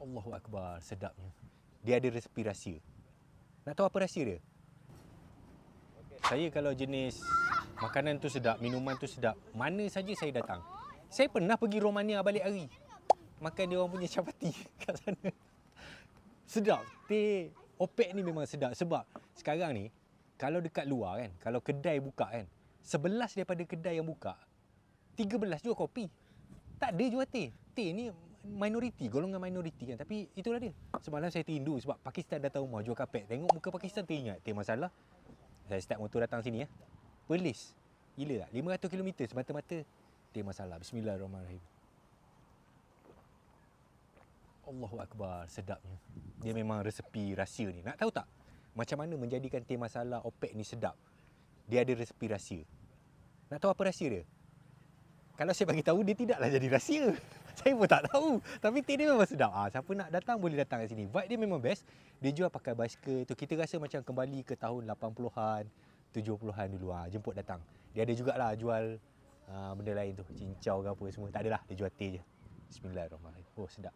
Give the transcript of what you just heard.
Allahu Akbar, sedapnya. Dia ada resepi rahsia. Nak tahu apa rahsia dia? Saya kalau jenis makanan tu sedap, minuman tu sedap, mana saja saya datang. Saya pernah pergi Romania balik hari. Makan dia orang punya capati kat sana. Sedap. Teh opek ni memang sedap sebab sekarang ni kalau dekat luar kan, kalau kedai buka kan, 11 daripada kedai yang buka, 13 jual kopi. Tak ada jual teh. Teh ni minoriti, golongan minoriti kan. Tapi itulah dia. Semalam saya tindu sebab Pakistan datang rumah jual kapek. Tengok muka Pakistan teringat teh masalah. Saya start motor datang sini ya. Perlis. Gila tak? 500 km semata-mata teh masalah. Bismillahirrahmanirrahim. Allahu Akbar, sedapnya. Dia memang resepi rahsia ni. Nak tahu tak? Macam mana menjadikan teh masalah OPEC ni sedap? Dia ada resepi rahsia. Nak tahu apa rahsia dia? Kalau saya bagi tahu dia tidaklah jadi rahsia. saya pun tak tahu. Tapi teh dia memang sedap. Ah, siapa nak datang boleh datang kat sini. Vibe dia memang best. Dia jual pakai basikal tu. Kita rasa macam kembali ke tahun 80-an, 70-an dulu. Ah, jemput datang. Dia ada jugalah jual ah, benda lain tu. Cincau ke apa semua. Tak adalah. Dia jual teh je. Bismillahirrahmanirrahim. Oh, sedap.